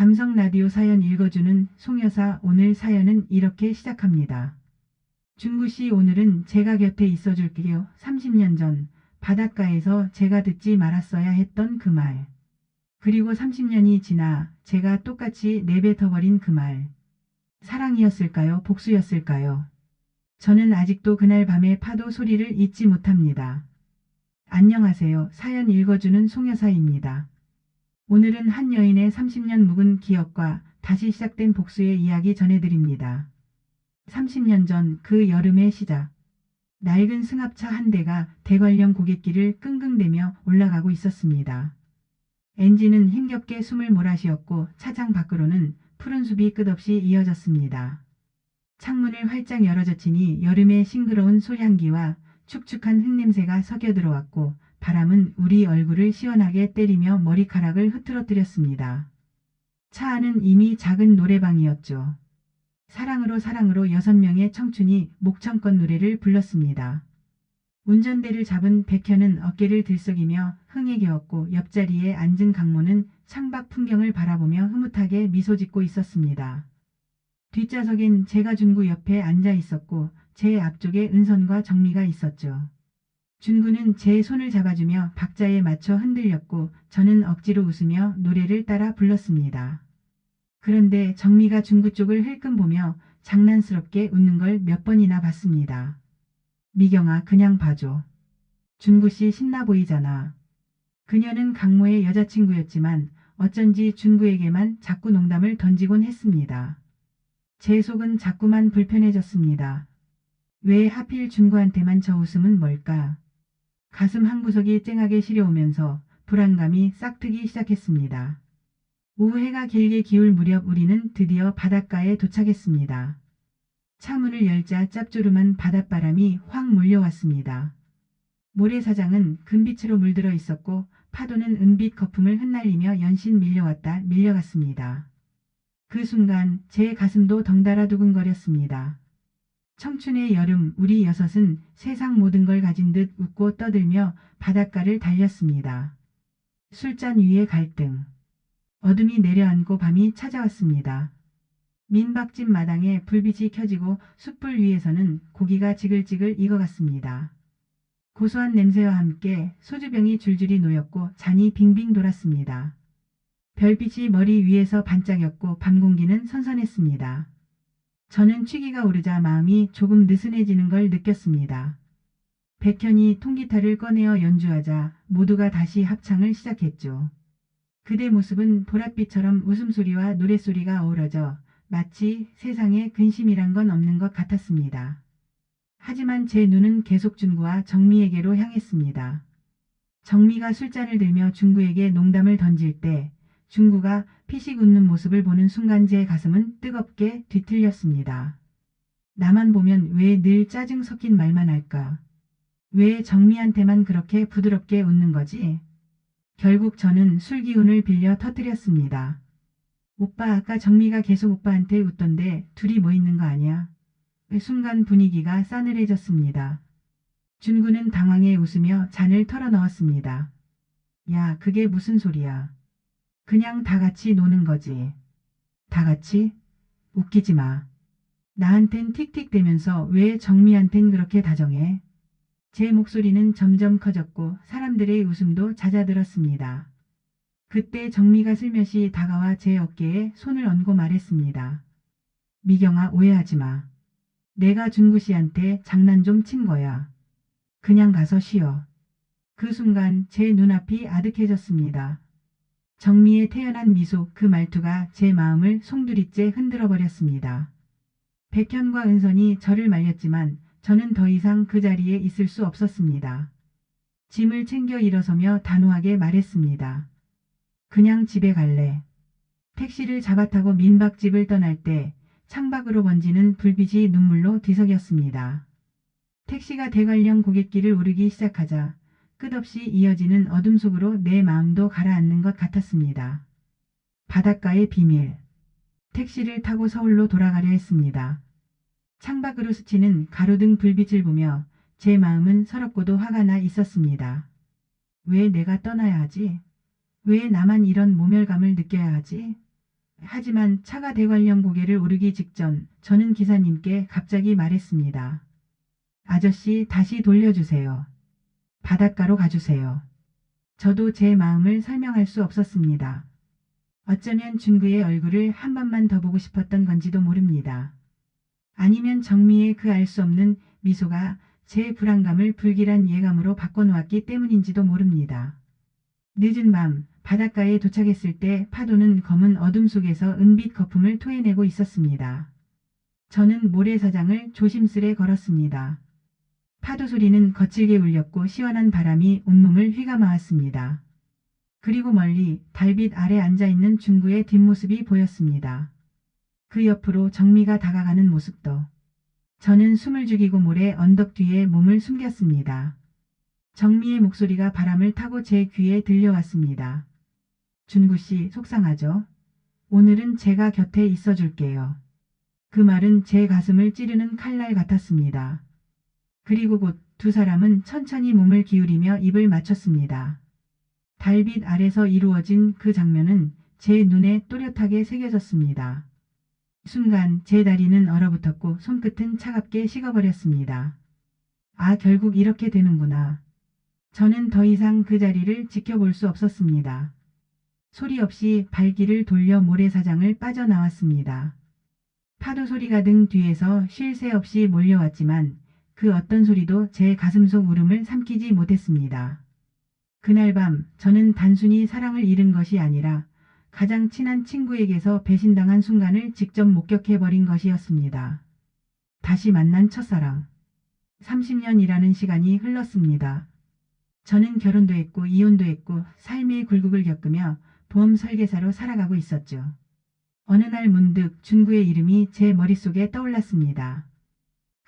감성 라디오 사연 읽어주는 송여사 오늘 사연은 이렇게 시작합니다. 중구씨 오늘은 제가 곁에 있어줄게요. 30년 전 바닷가에서 제가 듣지 말았어야 했던 그 말. 그리고 30년이 지나 제가 똑같이 내뱉어버린 그 말. 사랑이었을까요? 복수였을까요? 저는 아직도 그날 밤의 파도 소리를 잊지 못합니다. 안녕하세요. 사연 읽어주는 송여사입니다. 오늘은 한 여인의 30년 묵은 기억과 다시 시작된 복수의 이야기 전해드립니다. 30년 전 그 여름의 시작. 낡은 승합차 한 대가 대관령 고갯길을 끙끙대며 올라가고 있었습니다. 엔진은 힘겹게 숨을 몰아쉬었고 차장 밖으로는 푸른 숲이 끝없이 이어졌습니다. 창문을 활짝 열어젖히니 여름의 싱그러운 솔향기와 축축한 흙냄새가 섞여 들어왔고 바람은 우리 얼굴을 시원하게 때리며 머리카락을 흐트러뜨렸습니다. 차 안은 이미 작은 노래방이었죠. 사랑으로 사랑으로 여섯 명의 청춘이 목청껏 노래를 불렀습니다. 운전대를 잡은 백현은 어깨를 들썩이며 흥에 겨웠고 옆자리에 앉은 강모는 창밖 풍경을 바라보며 흐뭇하게 미소 짓고 있었습니다. 뒷좌석엔 제가 준구 옆에 앉아 있었고 제 앞쪽에 은선과 정미가 있었죠. 준구는 제 손을 잡아주며 박자에 맞춰 흔들렸고 저는 억지로 웃으며 노래를 따라 불렀습니다. 그런데 정미가 준구 쪽을 흘끔 보며 장난스럽게 웃는 걸 몇 번이나 봤습니다. 미경아 그냥 봐줘. 준구씨 신나 보이잖아. 그녀는 강모의 여자친구였지만 어쩐지 준구에게만 자꾸 농담을 던지곤 했습니다. 제 속은 자꾸만 불편해졌습니다. 왜 하필 준구한테만 저 웃음은 뭘까? 가슴 한구석이 쨍하게 시려오면서 불안감이 싹트기 시작했습니다. 오후 해가 길게 기울 무렵 우리는 드디어 바닷가에 도착했습니다. 차문을 열자 짭조름한 바닷바람이 확 몰려왔습니다. 모래사장은 금빛으로 물들어 있었고 파도는 은빛 거품을 흩날리며 연신 밀려왔다 밀려갔습니다. 그 순간 제 가슴도 덩달아 두근거렸습니다. 청춘의 여름 우리 여섯은 세상 모든 걸 가진 듯 웃고 떠들며 바닷가를 달렸습니다. 술잔 위의 갈등. 어둠이 내려앉고 밤이 찾아왔습니다. 민박집 마당에 불빛이 켜지고 숯불 위에서는 고기가 지글지글 익어갔습니다. 고소한 냄새와 함께 소주병이 줄줄이 놓였고 잔이 빙빙 돌았습니다. 별빛이 머리 위에서 반짝였고 밤 공기는 선선했습니다. 저는 취기가 오르자 마음이 조금 느슨해지는 걸 느꼈습니다. 백현이 통기타를 꺼내어 연주하자 모두가 다시 합창을 시작했죠. 그대 모습은 보랏빛처럼 웃음소리와 노랫소리가 어우러져 마치 세상에 근심이란 건 없는 것 같았습니다. 하지만 제 눈은 계속 준구와 정미에게로 향했습니다. 정미가 술잔을 들며 준구에게 농담을 던질 때 중구가 피식 웃는 모습을 보는 순간 제 가슴은 뜨겁게 뒤틀렸습니다. 나만 보면 왜 늘 짜증 섞인 말만 할까? 왜 정미한테만 그렇게 부드럽게 웃는 거지? 결국 저는 술 기운을 빌려 터뜨렸습니다. 오빠 아까 정미가 계속 오빠한테 웃던데 둘이 뭐 있는 거 아니야? 순간 분위기가 싸늘해졌습니다. 준구는 당황해 웃으며 잔을 털어넣었습니다. 야 그게 무슨 소리야? 그냥 다 같이 노는 거지. 다 같이? 웃기지 마. 나한텐 틱틱대면서 왜 정미한텐 그렇게 다정해? 제 목소리는 점점 커졌고 사람들의 웃음도 잦아들었습니다. 그때 정미가 슬며시 다가와 제 어깨에 손을 얹고 말했습니다. 미경아 오해하지 마. 내가 준구 씨한테 장난 좀 친 거야. 그냥 가서 쉬어. 그 순간 제 눈앞이 아득해졌습니다. 정미의 태연한 미소 그 말투가 제 마음을 송두리째 흔들어 버렸습니다. 백현과 은선이 저를 말렸지만 저는 더 이상 그 자리에 있을 수 없었습니다. 짐을 챙겨 일어서며 단호하게 말했습니다. 그냥 집에 갈래. 택시를 잡아타고 민박집을 떠날 때 창밖으로 번지는 불빛이 눈물로 뒤섞였습니다. 택시가 대관령 고갯길을 오르기 시작하자 끝없이 이어지는 어둠 속으로 내 마음도 가라앉는 것 같았습니다. 바닷가의 비밀. 택시를 타고 서울로 돌아가려 했습니다. 창밖으로 스치는 가로등 불빛을 보며 제 마음은 서럽고도 화가 나 있었습니다. 왜 내가 떠나야 하지? 왜 나만 이런 모멸감을 느껴야 하지? 하지만 차가 대관령 고개를 오르기 직전 저는 기사님께 갑자기 말했습니다. 아저씨 다시 돌려주세요. 바닷가로 가주세요. 저도 제 마음을 설명할 수 없었습니다. 어쩌면 준구의 얼굴을 한 번만 더 보고 싶었던 건지도 모릅니다. 아니면 정미의 그 알 수 없는 미소가 제 불안감을 불길한 예감으로 바꿔놓았기 때문인지도 모릅니다. 늦은 밤 바닷가에 도착했을 때 파도는 검은 어둠 속에서 은빛 거품을 토해내고 있었습니다. 저는 모래사장을 조심스레 걸었습니다. 파도 소리는 거칠게 울렸고 시원한 바람이 온몸을 휘감아왔습니다. 그리고 멀리 달빛 아래 앉아있는 중구의 뒷모습이 보였습니다. 그 옆으로 정미가 다가가는 모습도. 저는 숨을 죽이고 모래 언덕 뒤에 몸을 숨겼습니다. 정미의 목소리가 바람을 타고 제 귀에 들려왔습니다. 준구 씨 속상하죠? 오늘은 제가 곁에 있어 줄게요. 그 말은 제 가슴을 찌르는 칼날 같았습니다. 그리고 곧 두 사람은 천천히 몸을 기울이며 입을 맞췄습니다. 달빛 아래서 이루어진 그 장면은 제 눈에 또렷하게 새겨졌습니다. 순간 제 다리는 얼어붙었고 손끝은 차갑게 식어버렸습니다. 아, 결국 이렇게 되는구나. 저는 더 이상 그 자리를 지켜볼 수 없었습니다. 소리 없이 발길을 돌려 모래사장을 빠져나왔습니다. 파도 소리가 등 뒤에서 쉴 새 없이 몰려왔지만 그 어떤 소리도 제 가슴속 울음을 삼키지 못했습니다. 그날 밤 저는 단순히 사랑을 잃은 것이 아니라 가장 친한 친구에게서 배신당한 순간을 직접 목격해버린 것이었습니다. 다시 만난 첫사랑. 30년이라는 시간이 흘렀습니다. 저는 결혼도 했고 이혼도 했고 삶의 굴곡을 겪으며 보험 설계사로 살아가고 있었죠. 어느 날 문득 준구의 이름이 제 머릿속에 떠올랐습니다.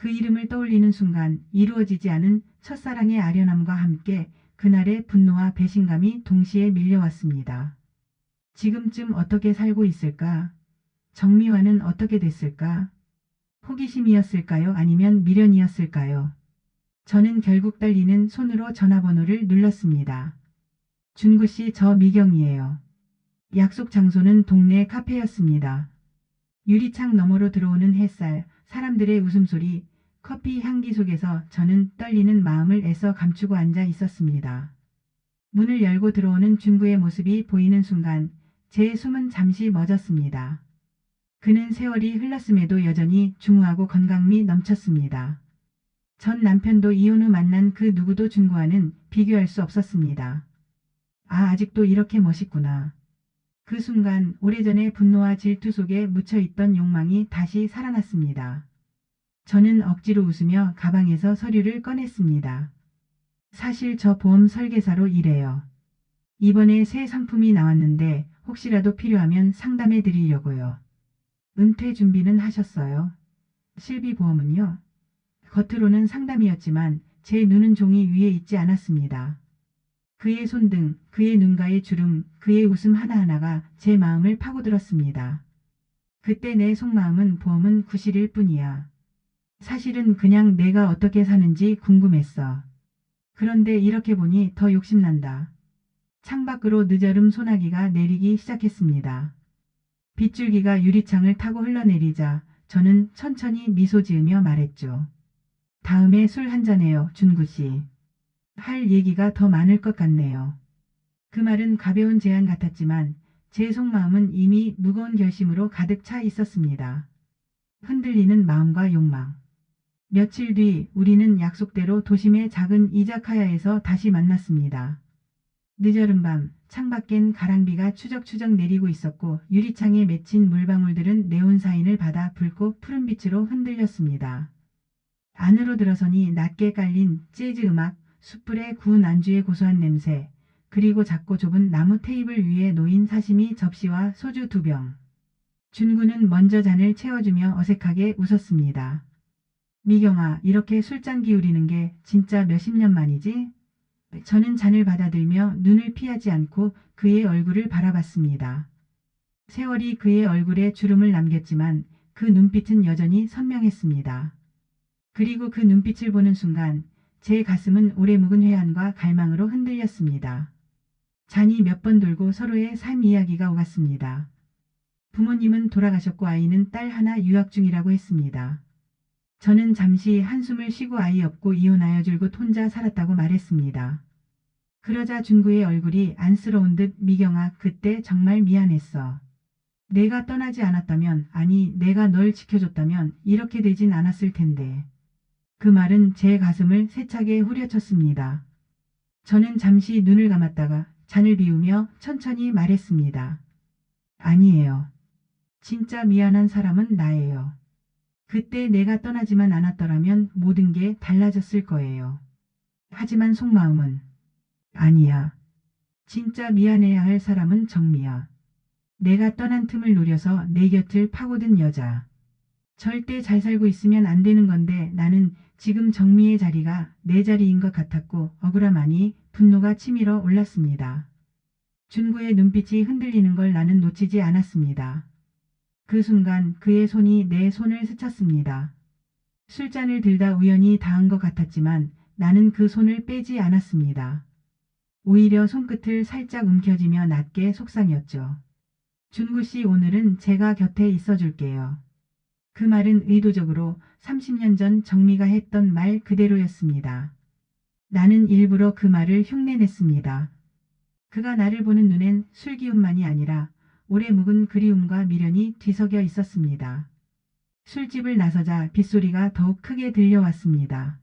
그 이름을 떠올리는 순간 이루어지지 않은 첫사랑의 아련함과 함께 그날의 분노와 배신감이 동시에 밀려왔습니다. 지금쯤 어떻게 살고 있을까? 정미화는 어떻게 됐을까? 호기심이었을까요? 아니면 미련이었을까요? 저는 결국 떨리는 손으로 전화번호를 눌렀습니다. 준구 씨, 저 미경이에요. 약속 장소는 동네 카페였습니다. 유리창 너머로 들어오는 햇살, 사람들의 웃음소리, 커피 향기 속에서 저는 떨리는 마음을 애써 감추고 앉아 있었습니다. 문을 열고 들어오는 준구의 모습이 보이는 순간 제 숨은 잠시 멎었습니다. 그는 세월이 흘렀음에도 여전히 중후하고 건강미 넘쳤습니다. 전 남편도 이혼 후 만난 그 누구도 준구와는 비교할 수 없었습니다. 아, 아직도 이렇게 멋있구나. 그 순간 오래전의 분노와 질투 속에 묻혀있던 욕망이 다시 살아났습니다. 저는 억지로 웃으며 가방에서 서류를 꺼냈습니다. 사실 저 보험 설계사로 일해요. 이번에 새 상품이 나왔는데 혹시라도 필요하면 상담해 드리려고요. 은퇴 준비는 하셨어요? 실비보험은요? 겉으로는 상담이었지만 제 눈은 종이 위에 있지 않았습니다. 그의 손등, 그의 눈가의 주름, 그의 웃음 하나하나가 제 마음을 파고들었습니다. 그때 내 속마음은 보험은 구실일 뿐이야. 사실은 그냥 내가 어떻게 사는지 궁금했어. 그런데 이렇게 보니 더 욕심난다. 창밖으로 늦어름 소나기가 내리기 시작했습니다. 빗줄기가 유리창을 타고 흘러내리자 저는 천천히 미소 지으며 말했죠. 다음에 술 한잔해요, 준구 씨. 할 얘기가 더 많을 것 같네요. 그 말은 가벼운 제안 같았지만 제 속마음은 이미 무거운 결심으로 가득 차 있었습니다. 흔들리는 마음과 욕망. 며칠 뒤 우리는 약속대로 도심의 작은 이자카야에서 다시 만났습니다. 늦어른 밤 창밖엔 가랑비가 추적추적 내리고 있었고 유리창에 맺힌 물방울들은 네온 사인을 받아 붉고 푸른 빛으로 흔들렸습니다. 안으로 들어서니 낮게 깔린 재즈 음악, 숯불에 구운 안주의 고소한 냄새, 그리고 작고 좁은 나무 테이블 위에 놓인 사시미 접시와 소주 두 병. 준구는 먼저 잔을 채워주며 어색하게 웃었습니다. 미경아, 이렇게 술잔 기울이는 게 진짜 몇십 년 만이지? 저는 잔을 받아들며 눈을 피하지 않고 그의 얼굴을 바라봤습니다. 세월이 그의 얼굴에 주름을 남겼지만 그 눈빛은 여전히 선명했습니다. 그리고 그 눈빛을 보는 순간 제 가슴은 오래 묵은 회한과 갈망으로 흔들렸습니다. 잔이 몇 번 돌고 서로의 삶 이야기가 오갔습니다. 부모님은 돌아가셨고 아이는 딸 하나 유학 중이라고 했습니다. 저는 잠시 한숨을 쉬고 아이 없고 이혼하여 줄곧 혼자 살았다고 말했습니다. 그러자 준구의 얼굴이 안쓰러운 듯 미경아 그때 정말 미안했어. 내가 떠나지 않았다면 아니 내가 널 지켜줬다면 이렇게 되진 않았을 텐데. 그 말은 제 가슴을 세차게 후려쳤습니다. 저는 잠시 눈을 감았다가 잔을 비우며 천천히 말했습니다. 아니에요. 진짜 미안한 사람은 나예요. 그때 내가 떠나지만 않았더라면 모든 게 달라졌을 거예요. 하지만 속마음은 아니야. 진짜 미안해야 할 사람은 정미야. 내가 떠난 틈을 노려서 내 곁을 파고든 여자. 절대 잘 살고 있으면 안 되는 건데 나는 지금 정미의 자리가 내 자리인 것 같았고 억울함하니 분노가 치밀어 올랐습니다. 준구의 눈빛이 흔들리는 걸 나는 놓치지 않았습니다. 그 순간 그의 손이 내 손을 스쳤습니다. 술잔을 들다 우연히 닿은 것 같았지만 나는 그 손을 빼지 않았습니다. 오히려 손끝을 살짝 움켜쥐며 낮게 속상했죠. 준구 씨 오늘은 제가 곁에 있어 줄게요. 그 말은 의도적으로 30년 전 정미가 했던 말 그대로였습니다. 나는 일부러 그 말을 흉내냈습니다. 그가 나를 보는 눈엔 술기운만이 아니라 오래 묵은 그리움과 미련이 뒤섞여 있었습니다. 술집을 나서자 빗소리가 더욱 크게 들려왔습니다.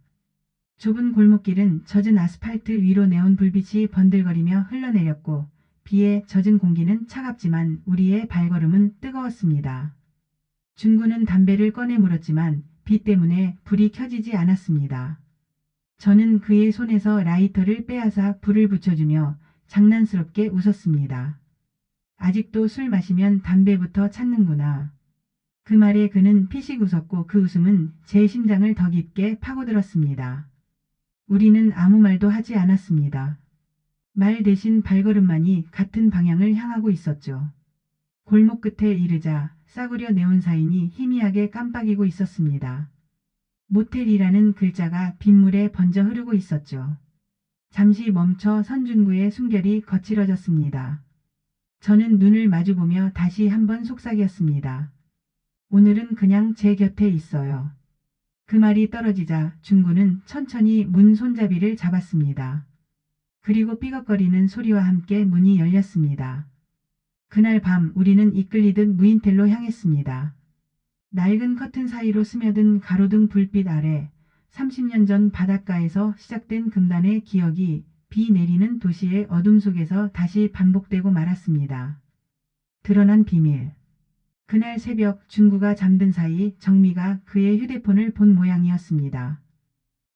좁은 골목길은 젖은 아스팔트 위로 내온 불빛이 번들거리며 흘러내렸고 비에 젖은 공기는 차갑지만 우리의 발걸음은 뜨거웠습니다. 준구는 담배를 꺼내 물었지만 비 때문에 불이 켜지지 않았습니다. 저는 그의 손에서 라이터를 빼앗아 불을 붙여주며 장난스럽게 웃었습니다. 아직도 술 마시면 담배부터 찾는구나. 그 말에 그는 피식 웃었고 그 웃음은 제 심장을 더 깊게 파고들었습니다. 우리는 아무 말도 하지 않았습니다. 말 대신 발걸음만이 같은 방향을 향하고 있었죠. 골목 끝에 이르자 싸구려 네온 사인이 희미하게 깜빡이고 있었습니다. 모텔이라는 글자가 빗물에 번져 흐르고 있었죠. 잠시 멈춰 선준구의 숨결이 거칠어졌습니다. 저는 눈을 마주보며 다시 한번 속삭였습니다. 오늘은 그냥 제 곁에 있어요. 그 말이 떨어지자 준구는 천천히 문 손잡이를 잡았습니다. 그리고 삐걱거리는 소리와 함께 문이 열렸습니다. 그날 밤 우리는 이끌리듯 무인텔로 향했습니다. 낡은 커튼 사이로 스며든 가로등 불빛 아래 30년 전 바닷가에서 시작된 금단의 기억이 비 내리는 도시의 어둠 속에서 다시 반복되고 말았습니다. 드러난 비밀. 그날 새벽 준구가 잠든 사이 정미가 그의 휴대폰을 본 모양이었습니다.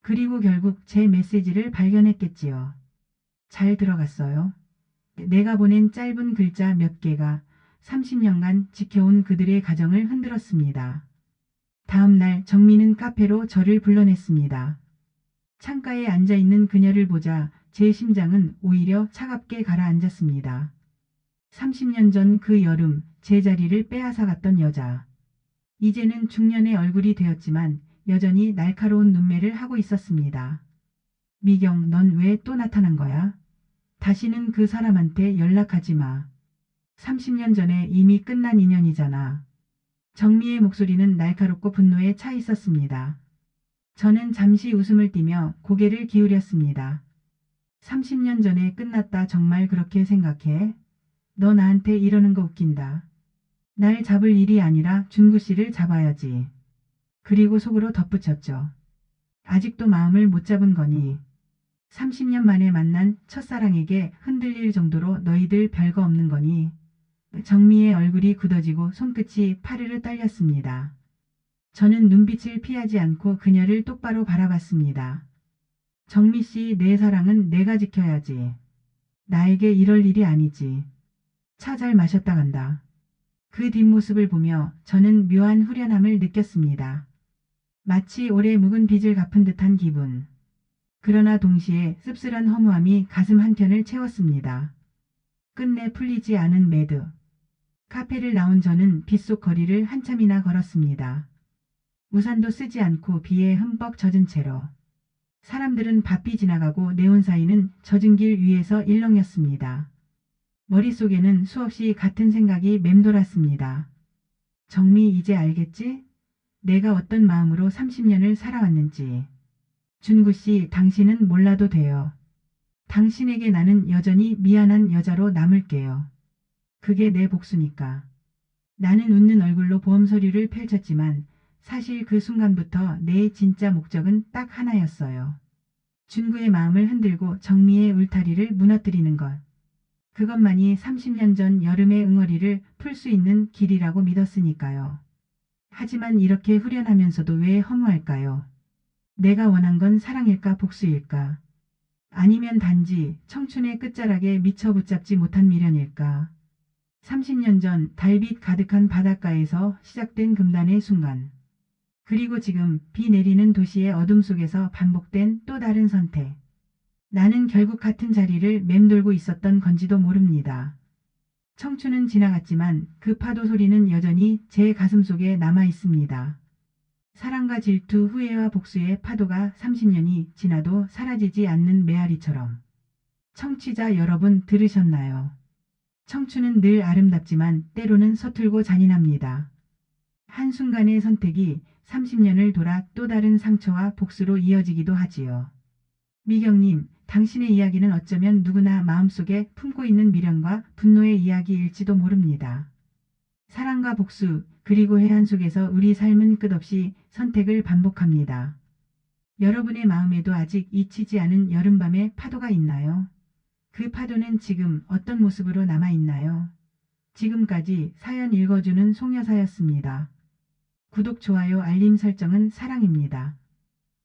그리고 결국 제 메시지를 발견했겠지요. 잘 들어갔어요. 내가 보낸 짧은 글자 몇 개가 30년간 지켜온 그들의 가정을 흔들었습니다. 다음 날 정미는 카페로 저를 불러냈습니다. 창가에 앉아있는 그녀를 보자 제 심장은 오히려 차갑게 가라앉았습니다. 30년 전 그 여름 제 자리를 빼앗아갔던 여자. 이제는 중년의 얼굴이 되었지만 여전히 날카로운 눈매를 하고 있었습니다. 미경, 넌 왜 또 나타난 거야? 다시는 그 사람한테 연락하지 마. 30년 전에 이미 끝난 인연이잖아. 정미의 목소리는 날카롭고 분노에 차 있었습니다. 저는 잠시 웃음을 띠며 고개를 기울였습니다. 30년 전에 끝났다 정말 그렇게 생각해? 너 나한테 이러는 거 웃긴다. 날 잡을 일이 아니라 준구 씨를 잡아야지. 그리고 속으로 덧붙였죠. 아직도 마음을 못 잡은 거니. 30년 만에 만난 첫사랑에게 흔들릴 정도로 너희들 별거 없는 거니. 정미의 얼굴이 굳어지고 손끝이 파르르 떨렸습니다. 저는 눈빛을 피하지 않고 그녀를 똑바로 바라봤습니다. 정미 씨, 내 사랑은 내가 지켜야지. 나에게 이럴 일이 아니지. 차 잘 마셨다 간다. 그 뒷모습을 보며 저는 묘한 후련함을 느꼈습니다. 마치 오래 묵은 빚을 갚은 듯한 기분. 그러나 동시에 씁쓸한 허무함이 가슴 한켠을 채웠습니다. 끝내 풀리지 않은 매드. 카페를 나온 저는 빗속 거리를 한참이나 걸었습니다. 우산도 쓰지 않고 비에 흠뻑 젖은 채로. 사람들은 바삐 지나가고 네온 사이는 젖은 길 위에서 일렁였습니다. 머릿속에는 수없이 같은 생각이 맴돌았습니다. 정미 이제 알겠지? 내가 어떤 마음으로 30년을 살아왔는지. 준구 씨, 당신은 몰라도 돼요. 당신에게 나는 여전히 미안한 여자로 남을게요. 그게 내 복수니까. 나는 웃는 얼굴로 보험 서류를 펼쳤지만 사실 그 순간부터 내 진짜 목적은 딱 하나였어요. 준구의 마음을 흔들고 정미의 울타리를 무너뜨리는 것. 그것만이 30년 전 여름의 응어리를 풀 수 있는 길이라고 믿었으니까요. 하지만 이렇게 후련하면서도 왜 허무할까요? 내가 원한 건 사랑일까 복수일까? 아니면 단지 청춘의 끝자락에 미처 붙잡지 못한 미련일까? 30년 전 달빛 가득한 바닷가에서 시작된 금단의 순간. 그리고 지금 비 내리는 도시의 어둠 속에서 반복된 또 다른 선택. 나는 결국 같은 자리를 맴돌고 있었던 건지도 모릅니다. 청춘은 지나갔지만 그 파도 소리는 여전히 제 가슴 속에 남아 있습니다. 사랑과 질투, 후회와 복수의 파도가 30년이 지나도 사라지지 않는 메아리처럼. 청취자 여러분 들으셨나요? 청춘은 늘 아름답지만 때로는 서툴고 잔인합니다. 한순간의 선택이 30년을 돌아 또 다른 상처와 복수로 이어지기도 하지요. 미경님, 당신의 이야기는 어쩌면 누구나 마음속에 품고 있는 미련과 분노의 이야기일지도 모릅니다. 사랑과 복수, 그리고 해안 속에서 우리 삶은 끝없이 선택을 반복합니다. 여러분의 마음에도 아직 잊히지 않은 여름밤의 파도가 있나요? 그 파도는 지금 어떤 모습으로 남아있나요? 지금까지 사연 읽어주는 송여사였습니다. 구독, 좋아요, 알림 설정은 사랑입니다.